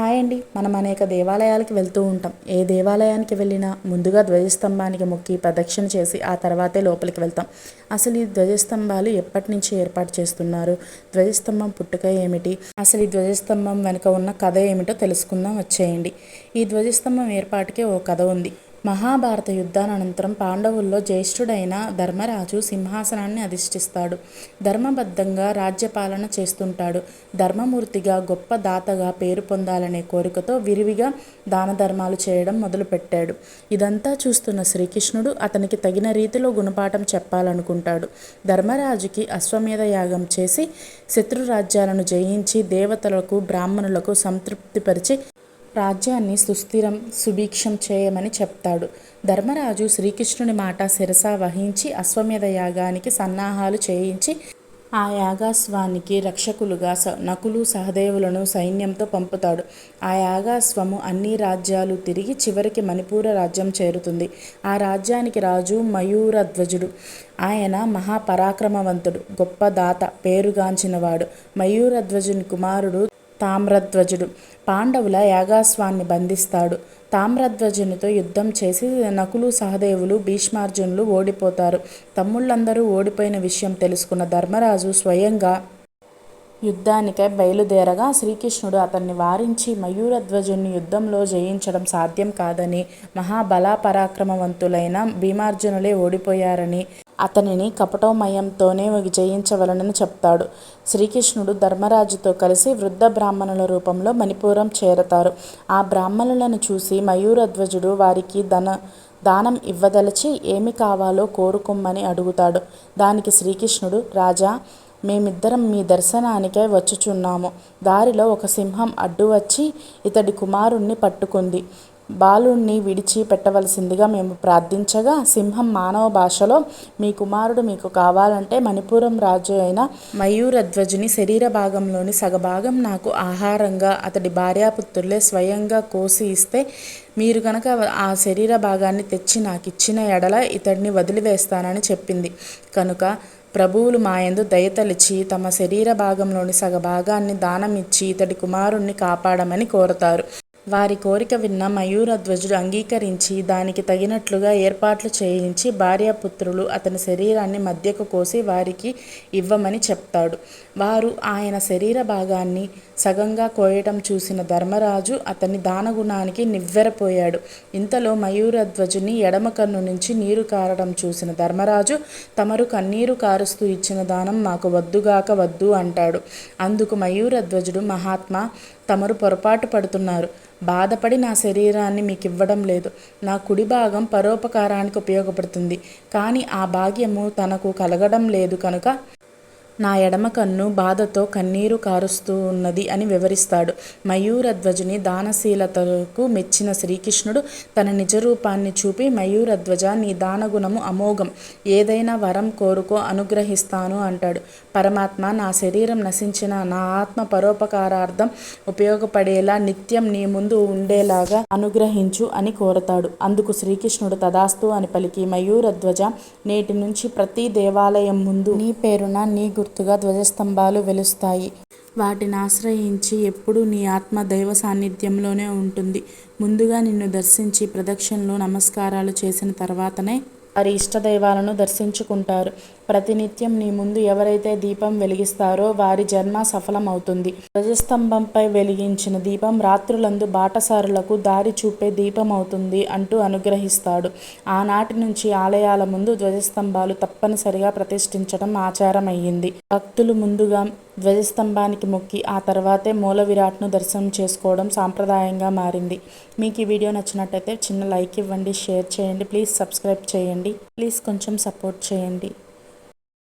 Hi అండి. మనం అనేక దేవాలయాలకు వెళ్తూ ఉంటాం. ఏ దేవాలయానికి వెళ్ళినా ముందుగా ధ్వజస్తంభానికి మొక్కి ప్రదక్షిణ చేసి ఆ తర్వాతే లోపలికి వెళ్తాం. అసలు ఈ ధ్వజస్తంభాలు ఎప్పటి నుంచి ఏర్పాటు చేస్తున్నారు? ధ్వజస్తంభం పుట్టుక ఏమిటి? అసలు ఈ ధ్వజస్తంభం వెనుక ఉన్న కథ ఏమిటో తెలుసుకుందాం. వచ్చేయండి. ఈ ధ్వజస్తంభం ఏర్పాటుకే ఓ కథ ఉంది. మహాభారత యుద్ధానంతరం పాండవుల్లో జ్యేష్ఠుడైన ధర్మరాజు సింహాసనాన్ని అధిష్ఠిస్తాడు. ధర్మబద్ధంగా రాజ్యపాలన చేస్తుంటాడు. ధర్మమూర్తిగా గొప్ప దాతగా పేరు పొందాలనే కోరికతో విరివిగా దాన ధర్మాలు చేయడం మొదలుపెట్టాడు. ఇదంతా చూస్తున్న శ్రీకృష్ణుడు అతనికి తగిన రీతిలో గుణపాఠం చెప్పాలనుకుంటాడు. ధర్మరాజుకి అశ్వమేధ యాగం చేసి శత్రురాజ్యాలను జయించి దేవతలకు బ్రాహ్మణులకు సంతృప్తిపరిచి రాజ్యాన్ని సుస్థిరం సుభిక్షం చేయమని చెప్తాడు. ధర్మరాజు శ్రీకృష్ణుని మాట శిరస వహించి అశ్వమేధ యాగానికి సన్నాహాలు చేయించి ఆ యాగాస్వానికి రక్షకులుగా స నకులు సహదేవులను సైన్యంతో పంపుతాడు. ఆ యాగాస్వము అన్ని రాజ్యాలు తిరిగి చివరికి మణిపూర రాజ్యం చేరుతుంది. ఆ రాజ్యానికి రాజు మయూరధ్వజుడు. ఆయన మహాపరాక్రమవంతుడు గొప్ప దాత పేరుగాంచినవాడు. మయూరధ్వజుని కుమారుడు తామ్రధ్వజుడు. పాండవుల యాగాస్వాన్ని బంధిస్తాడు. తామ్రధ్వజునితో యుద్ధం చేసి నకులు సహదేవులు భీష్మార్జునులు ఓడిపోతారు. తమ్ముళ్ళందరూ ఓడిపోయిన విషయం తెలుసుకున్న ధర్మరాజు స్వయంగా యుద్ధానికై బయలుదేరగా శ్రీకృష్ణుడు అతన్ని వారించి మయూరధ్వజుని యుద్ధంలో జయించడం సాధ్యం కాదని మహాబలాపరాక్రమవంతులైన భీమార్జునులే ఓడిపోయారని అతనిని కపటోమయంతోనే విజయించవలనని చెప్తాడు. శ్రీకృష్ణుడు ధర్మరాజుతో కలిసి వృద్ధ బ్రాహ్మణుల రూపంలో మణిపురం చేరతారు. ఆ బ్రాహ్మణులను చూసి మయూరధ్వజుడు వారికి ధన దానం ఇవ్వదలచి ఏమి కావాలో కోరుకోమని అడుగుతాడు. దానికి శ్రీకృష్ణుడు రాజా మేమిద్దరం మీ దర్శనానికై వచ్చుచున్నాము. దారిలో ఒక సింహం అడ్డు వచ్చి ఇతడి కుమారుణ్ణి పట్టుకుంది. బాలుణ్ణి విడిచి పెట్టవలసిందిగా మేము ప్రార్థించగా సింహం మానవ భాషలో మీ కుమారుడు మీకు కావాలంటే మణిపురం రాజు అయిన మయూరధ్వజుని శరీర భాగంలోని సగభాగం నాకు ఆహారంగా అతడి భార్యాపుత్రులే స్వయంగా కోసి ఇస్తే మీరు కనుక ఆ శరీర భాగాన్ని తెచ్చి నాకు ఇచ్చిన ఎడల ఇతడిని వదిలివేస్తానని చెప్పింది. కనుక ప్రభువులు మాయందు దయతలిచి తమ శరీర భాగంలోని సగభాగాన్ని దానమిచ్చి ఇతడి కుమారుణ్ణి కాపాడమని కోరతారు. వారి కోరిక విన్న మయూరధ్వజుడు అంగీకరించి దానికి తగినట్లుగా ఏర్పాట్లు చేయించి భార్యాపుత్రులు అతని శరీరాన్ని మధ్యకు కోసి వారికి ఇవ్వమని చెప్తాడు. వారు ఆయన శరీర భాగాన్ని సగంగా కోయటం చూసిన ధర్మరాజు అతని దానగుణానికి నివ్వెరపోయాడు. ఇంతలో మయూరధ్వజుని ఎడమ కన్ను నుంచి నీరు కారడం చూసిన ధర్మరాజు తమరు కన్నీరు కారుస్తూ ఇచ్చిన దానం మాకు వద్దుగాక వద్దు అంటాడు. అందుకు మయూరధ్వజుడు మహాత్మా తమరు పొరపాటు పడుతున్నారు. బాధపడి నా శరీరాన్ని మీకు ఇవ్వడం లేదు. నా కుడి భాగం పరోపకారానికి ఉపయోగపడుతుంది. కానీ ఆ భాగ్యము తనకు కలగడం లేదు కనుక నా ఎడమ కన్ను బాధతో కన్నీరు కారుస్తూ ఉన్నది అని వివరిస్తాడు. మయూరధ్వజుని దానశీలతకు మెచ్చిన శ్రీకృష్ణుడు తన నిజరూపాన్ని చూపి మయూరధ్వజ నీ దానగుణము అమోఘం. ఏదైనా వరం కోరుకో అనుగ్రహిస్తాను అంటాడు. పరమాత్మ నా శరీరం నశించిన నా ఆత్మ పరోపకారార్థం ఉపయోగపడేలా నిత్యం నీ ముందు ఉండేలాగా అనుగ్రహించు అని కోరతాడు. అందుకు శ్రీకృష్ణుడు తదాస్తు అని పలికి మయూరధ్వజ నేటి నుంచి ప్రతి దేవాలయం ముందు నీ పేరున నీ గుర్తుగా ధ్వజస్తంభాలు వెలుస్తాయి. వాటిని ఆశ్రయించి ఎప్పుడూ నీ ఆత్మ దైవ సాన్నిధ్యంలోనే ఉంటుంది. ముందుగా నిన్ను దర్శించి ప్రదక్షిణలు నమస్కారాలు చేసిన తర్వాతనే వారి ఇష్టదైవాలను దర్శించుకుంటారు. ప్రతినిత్యం నీ ముందు ఎవరైతే దీపం వెలిగిస్తారో వారి జన్మ సఫలమవుతుంది. ధ్వజస్తంభంపై వెలిగించిన దీపం రాత్రులందు బాటసారులకు దారి చూపే దీపం అవుతుంది అంటూ అనుగ్రహిస్తాడు. ఆనాటి నుంచి ఆలయాల ముందు ధ్వజస్తంభాలు తప్పనిసరిగా ప్రతిష్ఠించడం ఆచారమయ్యింది. భక్తులు ముందుగా ధ్వజస్తంభానికి మొక్కి ఆ తర్వాతే మూల విరాట్ను దర్శనం చేసుకోవడం సాంప్రదాయంగా మారింది. మీకు ఈ వీడియో నచ్చినట్టయితే చిన్న లైక్ ఇవ్వండి షేర్ చేయండి ప్లీజ్ సబ్స్క్రైబ్ చేయండి. ప్లీజ్ కొంచెం సపోర్ట్ చేయండి.